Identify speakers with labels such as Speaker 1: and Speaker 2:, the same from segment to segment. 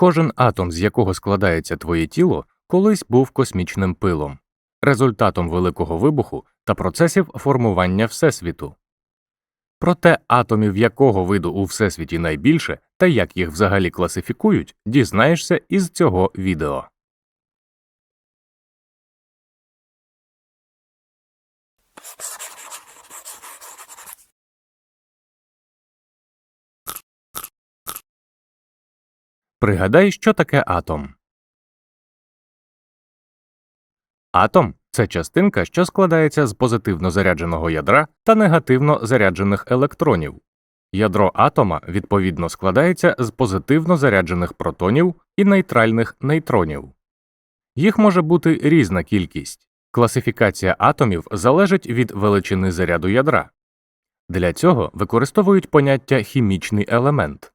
Speaker 1: Кожен атом, з якого складається твоє тіло, колись був космічним пилом, результатом великого вибуху та процесів формування Всесвіту. Проте атомів якого виду у Всесвіті найбільше та як їх взагалі класифікують, дізнаєшся із цього відео. Пригадай, що таке атом. Атом це частинка, що складається з позитивно зарядженого ядра та негативно заряджених електронів. Ядро атома відповідно складається з позитивно заряджених протонів і нейтральних нейтронів. Їх може бути різна кількість. Класифікація атомів залежить від величини заряду ядра. Для цього використовують поняття хімічний елемент.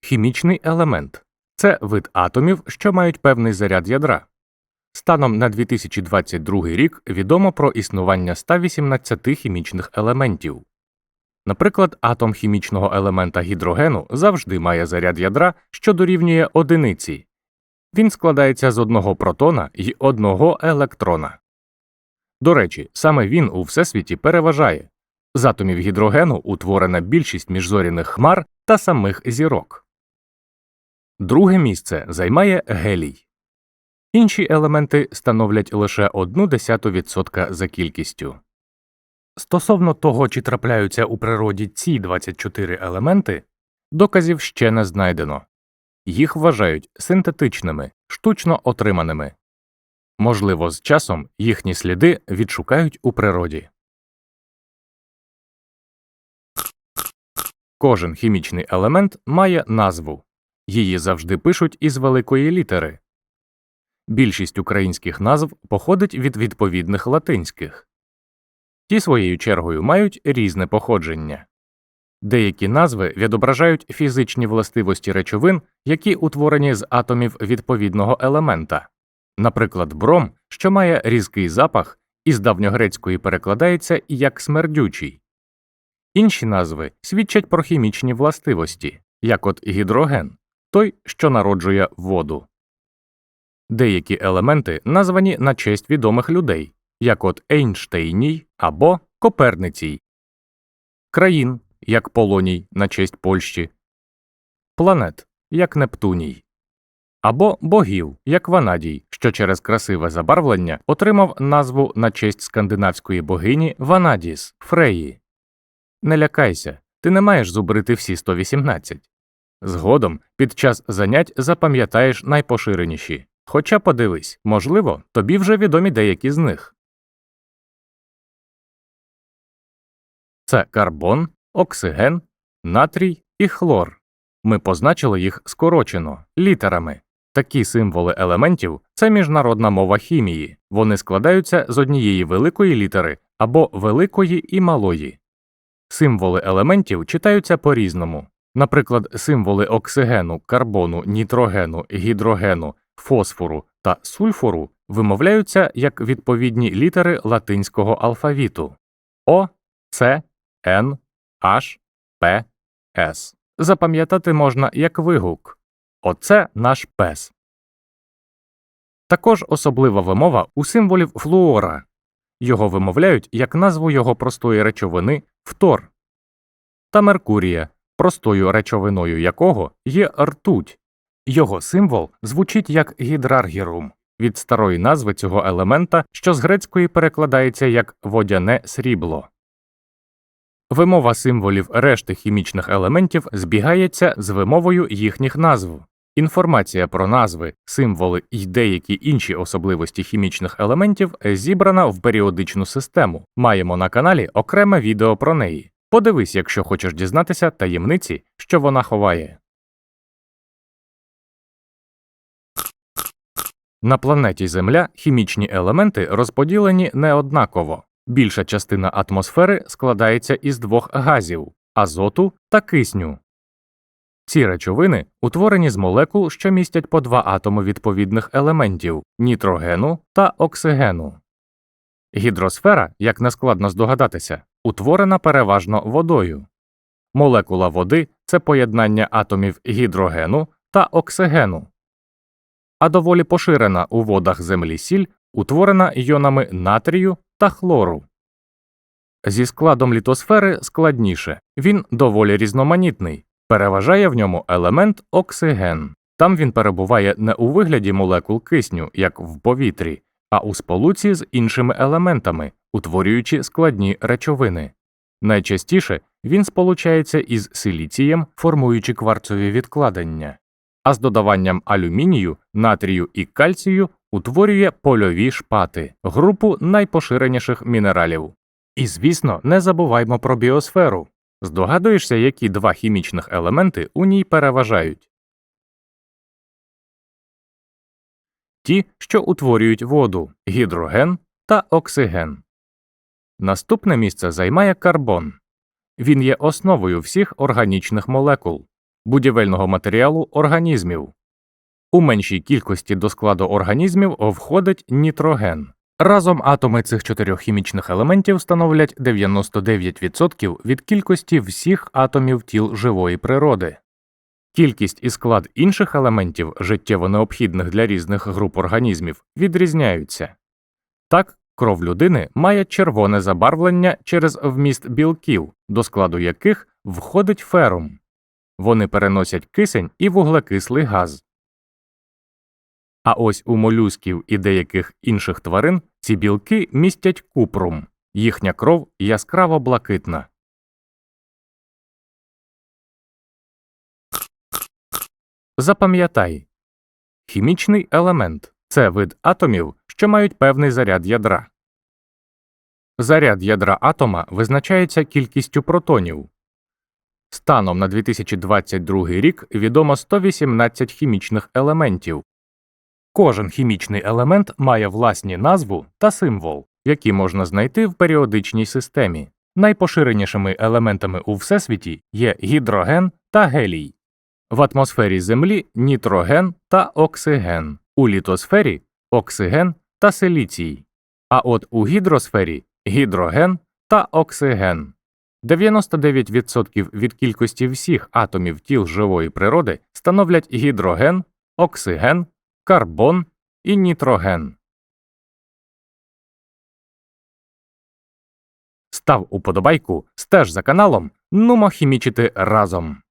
Speaker 1: Хімічний елемент це вид атомів, що мають певний заряд ядра. Станом на 2022 рік відомо про існування 118 хімічних елементів. Наприклад, атом хімічного елемента гідрогену завжди має заряд ядра, що дорівнює одиниці. Він складається з одного протона і одного електрона. До речі, саме він у всесвіті переважає. З атомів гідрогену утворена більшість міжзоряних хмар та самих зірок. Друге місце займає гелій. Інші елементи становлять лише 0,1% за кількістю. Стосовно того, чи трапляються у природі ці 24 елементи, доказів ще не знайдено. Їх вважають синтетичними, штучно отриманими. Можливо, з часом їхні сліди відшукають у природі. Кожен хімічний елемент має назву. Її завжди пишуть із великої літери. Більшість українських назв походить від відповідних латинських. Ті своєю чергою мають різне походження. Деякі назви відображають фізичні властивості речовин, які утворені з атомів відповідного елемента. Наприклад, бром, що має різкий запах, із давньогрецької перекладається як смердючий. Інші назви свідчать про хімічні властивості, як от гідроген, той, що народжує воду. Деякі елементи названі на честь відомих людей, як от Ейнштейній або Коперницій, країн, як Полоній на честь Польщі, планет, як Нептуній, або богів, як Ванадій, що через красиве забарвлення отримав назву на честь скандинавської богині Ванадіс Фреї. Не лякайся, ти не маєш зубрити всі 118. Згодом під час занять запам'ятаєш найпоширеніші. Хоча подивись, можливо, тобі вже відомі деякі з них. Це карбон, оксиген, натрій і хлор. Ми позначили їх скорочено літерами. Такі символи елементів це міжнародна мова хімії. Вони складаються з однієї великої літери або великої і малої. Символи елементів читаються по різному. Наприклад, символи оксигену, карбону, нітрогену, гідрогену, фосфору та сульфору вимовляються як відповідні літери латинського алфавіту О, С, Н, H, П, С. Запам'ятати можна як вигук Оце наш пес. Також особлива вимова у символів флуора. Його вимовляють як назву його простої речовини фтор та Меркурія, простою речовиною якого є ртуть. Його символ звучить як гідраргірум від старої назви цього елемента, що з грецької перекладається як водяне срібло. Вимова символів решти хімічних елементів збігається з вимовою їхніх назв. Інформація про назви, символи і деякі інші особливості хімічних елементів зібрана в періодичну систему. Маємо на каналі окреме відео про неї. Подивись, якщо хочеш дізнатися таємниці, що вона ховає. На планеті Земля хімічні елементи розподілені неоднаково. Більша частина атмосфери складається із двох газів азоту та кисню. Ці речовини утворені з молекул, що містять по два атоми відповідних елементів нітрогену та оксигену. Гідросфера, як нескладно здогадатися, утворена переважно водою. Молекула води це поєднання атомів гідрогену та оксигену. А доволі поширена у водах землі сіль утворена іонами натрію та хлору. Зі складом літосфери складніше, він доволі різноманітний, переважає в ньому елемент оксиген. Там він перебуває не у вигляді молекул кисню, як в повітрі, а у сполуці з іншими елементами, утворюючи складні речовини. Найчастіше він сполучається із силіцієм, формуючи кварцові відкладення, а з додаванням алюмінію, натрію і кальцію утворює польові шпати, групу найпоширеніших мінералів. І, звісно, не забуваймо про біосферу. Здогадуєшся, які два хімічних елементи у ній переважають? Ті, що утворюють воду гідроген та оксиген. Наступне місце займає карбон. Він є основою всіх органічних молекул, будівельного матеріалу організмів. У меншій кількості до складу організмів входить нітроген. Разом атоми цих чотирьох хімічних елементів становлять 99% від кількості всіх атомів тіл живої природи. Кількість і склад інших елементів, життєво необхідних для різних груп організмів, відрізняються. Так, кров людини має червоне забарвлення через вміст білків, до складу яких входить ферум. Вони переносять кисень і вуглекислий газ. А ось у молюсків і деяких інших тварин ці білки містять купрум, їхня кров яскраво блакитна. Запам'ятай хімічний елемент це вид атомів, що мають певний заряд ядра. Заряд ядра атома визначається кількістю протонів. Станом на 2022 рік відомо 118 хімічних елементів. Кожен хімічний елемент має власні назву та символ, які можна знайти в періодичній системі. Найпоширенішими елементами у всесвіті є гідроген та гелій. В атмосфері Землі нітроген та оксиген, у літосфері оксиген та силіцій, а от у гідросфері гідроген та оксиген. 99% від кількості всіх атомів тіл живої природи становлять гідроген, оксиген, карбон і нітроген. Став уподобайку, стеж за каналом, нумо хімічити разом.